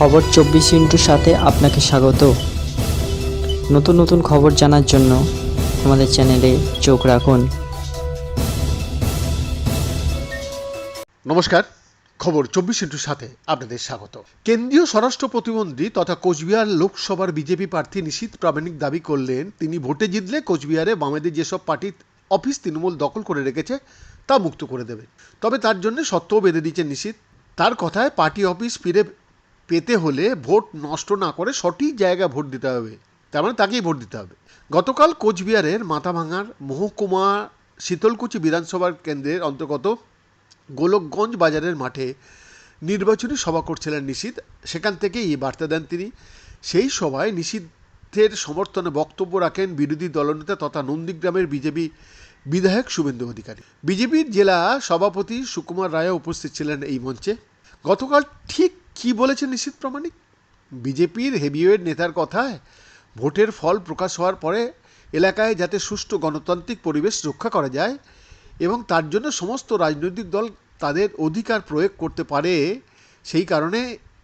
খবর চব্বিশ ইন্টুর সাথে আপনাকে স্বাগত। নতুন নতুন খবর জানার জন্য আমাদের চ্যানেলে চোখ রাখুন। নমস্কার, খবর চব্বিশ ইন্টুর সাথে আপনাদের স্বাগত। কেন্দ্রীয় স্বরাষ্ট্র প্রতিমন্ত্রী তথা কোচবিহার লোকসভার বিজেপি প্রার্থী নিশীত প্রামাণিক দাবি করলেন, তিনি ভোটে জিতলে কোচবিহারে বামেদের যেসব পার্টির অফিস তৃণমূল দখল করে রেখেছে, তা মুক্ত করে দেবে। তবে তার জন্য সত্ত্বেও বেঁধে দিচ্ছেন নিশীত। তার কথায় পার্টি অফিস ফিরে পেতে হলে ভোট নষ্ট না করে সঠিক জায়গায় ভোট দিতে হবে। তার মানে তাকেই ভোট দিতে হবে। গতকাল কোচবিহারের মাথাভাঙার মহকুমা শীতলকুচি বিধানসভার কেন্দ্রের অন্তর্গত গোলকগঞ্জ বাজারের মাঠে নির্বাচনী সভা করছিলেন নিশীত। সেখান থেকে এই বার্তা দেন তিনি। সেই সভায় নিষিদ্ধের সমর্থনে বক্তব্য রাখেন বিরোধী দলনেতা তথা নন্দীগ্রামের বিজেপি বিধায়ক শুভেন্দু অধিকারী। বিজেপির জেলা সভাপতি সুকুমার রায়ও উপস্থিত ছিলেন এই মঞ্চে। গতকাল ঠিক কি বলেছেন নিশ্চিত প্রামাণিক? বিজেপির হেভিওয়েট নেতার কথায় ভোটের ফল প্রকাশ হওয়ার পরে এলাকায় যাতে সুষ্ঠু গণতান্ত্রিক পরিবেশ রক্ষা করা যায় এবং তার জন্য সমস্ত রাজনৈতিক দল তাদের অধিকার প্রয়োগ করতে পারে, সেই কারণে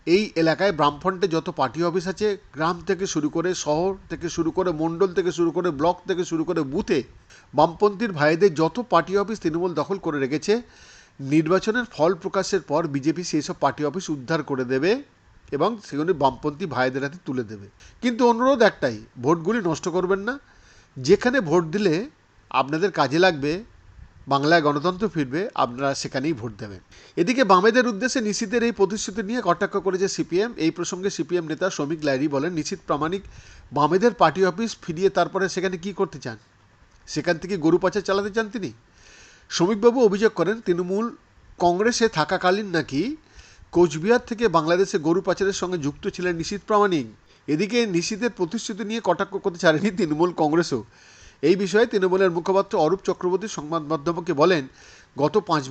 এই এলাকায় বামফ্রন্টে যত পার্টি অফিস আছে, গ্রাম থেকে শুরু করে শহর থেকে শুরু করে মণ্ডল থেকে শুরু করে ব্লক থেকে শুরু করে বুথে বামপন্থীর ভাইদের যত পার্টি অফিস তৃণমূল দখল করে রেখেছে নির্বাচনের ফল প্রকাশের পর বিজেপি সেই সব পার্টি অফিস উদ্ধার করে দেবে এবং সেগুলি বামপন্থী ভাইদের হাতে তুলে দেবে। কিন্তু অনুরোধ একটাই, ভোটগুলি নষ্ট করবেন না। যেখানে ভোট দিলে আপনাদের কাজে লাগবে, বাংলায় গণতন্ত্র ফিরবে, আপনারা সেখানেই ভোট দেবেন। এদিকে বামেদের উদ্দেশ্যে নিশীতের এই প্রতিশ্রুতি নিয়ে কটাক্ষ করেছে সিপিএম। এই প্রসঙ্গে সিপিএম নেতা শ্রমিক লাইরি বলেন নিশীত প্রামাণিক বামেদের পার্টি অফিস ফিরিয়ে তারপরে সেখানে কি করতে চান? সেখান থেকে গরু পাচার চালাতে চান তিনি? শ্রমিকবাবু অভিযোগ করেন, তৃণমূল কংগ্রেসে থাকাকালীন নাকি কোচবিহার থেকে বাংলাদেশে গরু পাচারের সঙ্গে যুক্ত ছিলেন নিশীত প্রামাণিক। এদিকে নিশীতের প্রতিশ্রুতি নিয়ে কটাক্ষ করতে ছাড়েনি তৃণমূল কংগ্রেসও। এই বিষয়ে তৃণমূলের মুখপাত্র অরূপ চক্রবর্তী সংবাদ মাধ্যমকে বলেন, গত পাঁচ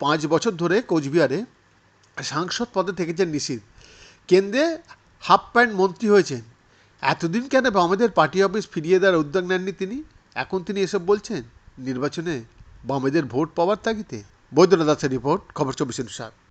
পাঁচ বছর ধরে কোচবিহারে সাংসদ পদে থেকেছেন নিশীত। কেন্দ্রে হাফ প্যান্ট মন্ত্রী হয়েছেন। এতদিন কেন বামেদের পার্টি অফিস ফিরিয়ে দেওয়ার উদ্যোগ নেননি তিনি? এখন তিনি এসব বলছেন? নির্বাচনে বামেদের ভোট পাওয়ার তাগিতে বৈদ্যনাথ দাসের রিপোর্ট খবর চব্বিশ সাত